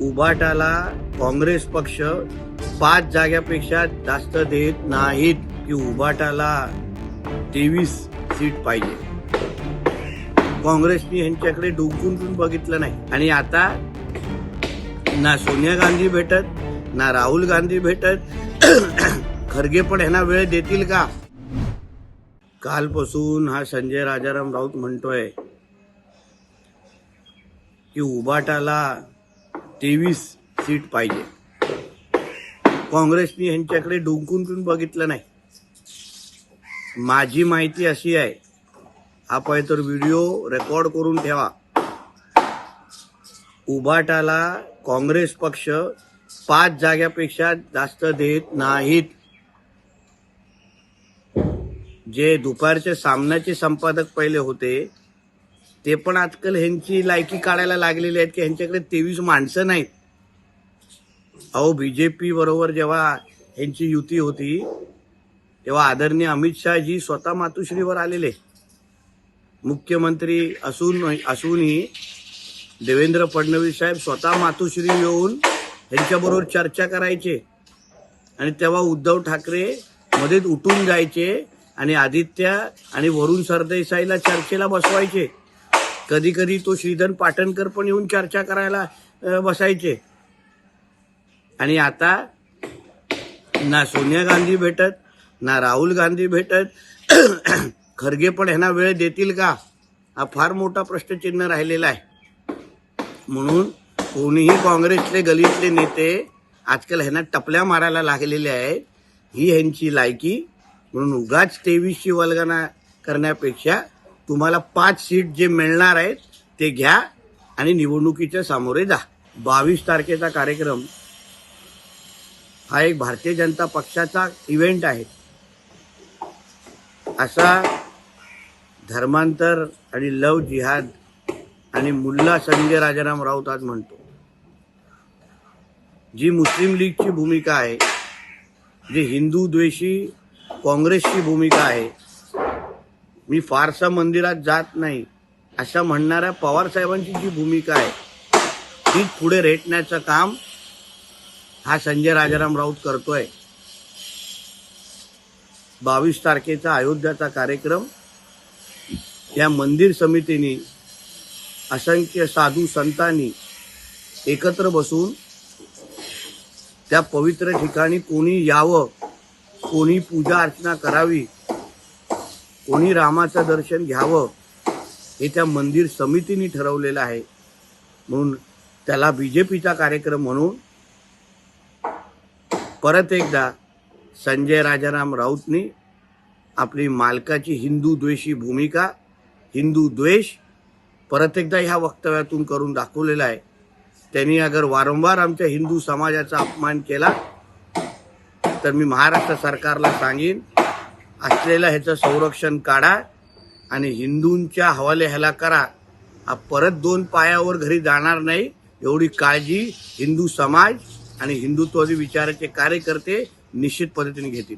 उभाटाला काँग्रेस पक्ष पाच जाग्यापेक्षा जास्त देत नाहीत की उभाटाला तेवीस सीट पाहिजे. काँग्रेसने यांच्याकडे डोकून पण बघितलं नाही. आणि आता ना सोनिया गांधी भेटत ना राहुल गांधी भेटत खरगे पण ह्यांना वेळ देतील का? कालपासून हा संजय राजाराम राऊत म्हणतोय की उभाटाला तेवीस सीट पाहिजे. काँग्रेसने यांच्याकडे डोंकून पण बघितलं नाही. माझी माहिती अशी आहे हा पाहिजे तर व्हिडिओ रेकॉर्ड करून ठेवा. उभाटाला काँग्रेस पक्ष पाच जाग्यापेक्षा जास्त देत नाहीत. जे दुपारच्या सामन्याचे संपादक पहिले होते ते पण आजकाल ह्यांची लायकी काढायला लागलेली आहेत की ह्यांच्याकडे तेवीस माणसं नाहीत. अहो बीजेपी बरोबर जेव्हा ह्यांची युती होती तेव्हा आदरणीय अमित शहाजी स्वतः मातुश्रीवर आलेले. मुख्यमंत्री असून असूनही देवेंद्र फडणवीस साहेब स्वतः मातुश्री येऊन ह्यांच्याबरोबर चर्चा करायचे. आणि तेव्हा उद्धव ठाकरे मध्येच उठून जायचे आणि आदित्य आणि वरुण सरदेसाईला चर्चेला बसवायचे. कधी कधी तो श्रीधर पाटणकर पण येऊन चर्चा करायला बसायचे. आणि आता ना सोनिया गांधी भेटत ना राहुल गांधी भेटत. खरगे पण ह्यांना वेळ देतील का? हा फार मोठा प्रश्नचिन्ह राहिलेला आहे. म्हणून कोणीही काँग्रेसचे गलीतले नेते आजकाल ह्यांना टपल्या मारायला लागलेले आहेत. ही ह्यांची लायकी. म्हणून उगाच तेवीसची वल्गना करण्यापेक्षा तुम्हाला पाच सीट जे मिळणार आहेत ते घ्या आणि निवडणुकीच्या सामोरे जा. बावीस तारखेचा कार्यक्रम हा एक भारतीय जनता पक्षाचा इव्हेंट आहे. असा धर्मांतर आणि लव जिहाद आणि मुल्ला संजय राजाराम राऊत आज म्हणतो. जी मुस्लिम लीगची भूमिका आहे जी हिंदू द्वेषी काँग्रेसची भूमिका आहे मी फारसा मंदिरात जात नाही असं म्हणणाऱ्या पवार साहेबांची जी भूमिका आहे ती पुढे रेटण्याचं काम हा संजय राजाराम राऊत करतोय. बावीस तारखेचा अयोध्याचा कार्यक्रम या मंदिर समितीने असंख्य साधू संतांनी एकत्र बसून त्या पवित्र ठिकाणी कोणी यावं कोणी पूजा अर्चना करावी कोणी रामाचं दर्शन घ्यावं हे त्या मंदिर समितीने ठरवलेलं आहे. म्हणून त्याला बी जे पीचा कार्यक्रम म्हणून परत एकदा संजय राजाराम राऊतनी आपली मालकाची हिंदू द्वेषी भूमिका हिंदू द्वेष परत एकदा ह्या वक्तव्यातून करून दाखवलेला आहे. त्यांनी अगर वारंवार आमच्या हिंदू समाजाचा अपमान केला तर मी महाराष्ट्र सरकारला सांगेन असलेलं ह्याचं संरक्षण काढा आणि हिंदूंच्या हवाले ह्याला करा. हा परत दोन पायावर घरी जाणार नाही एवढी काळजी हिंदू समाज आणि हिंदुत्वादी विचाराचे कार्यकर्ते निश्चित पद्धतीने घेतील.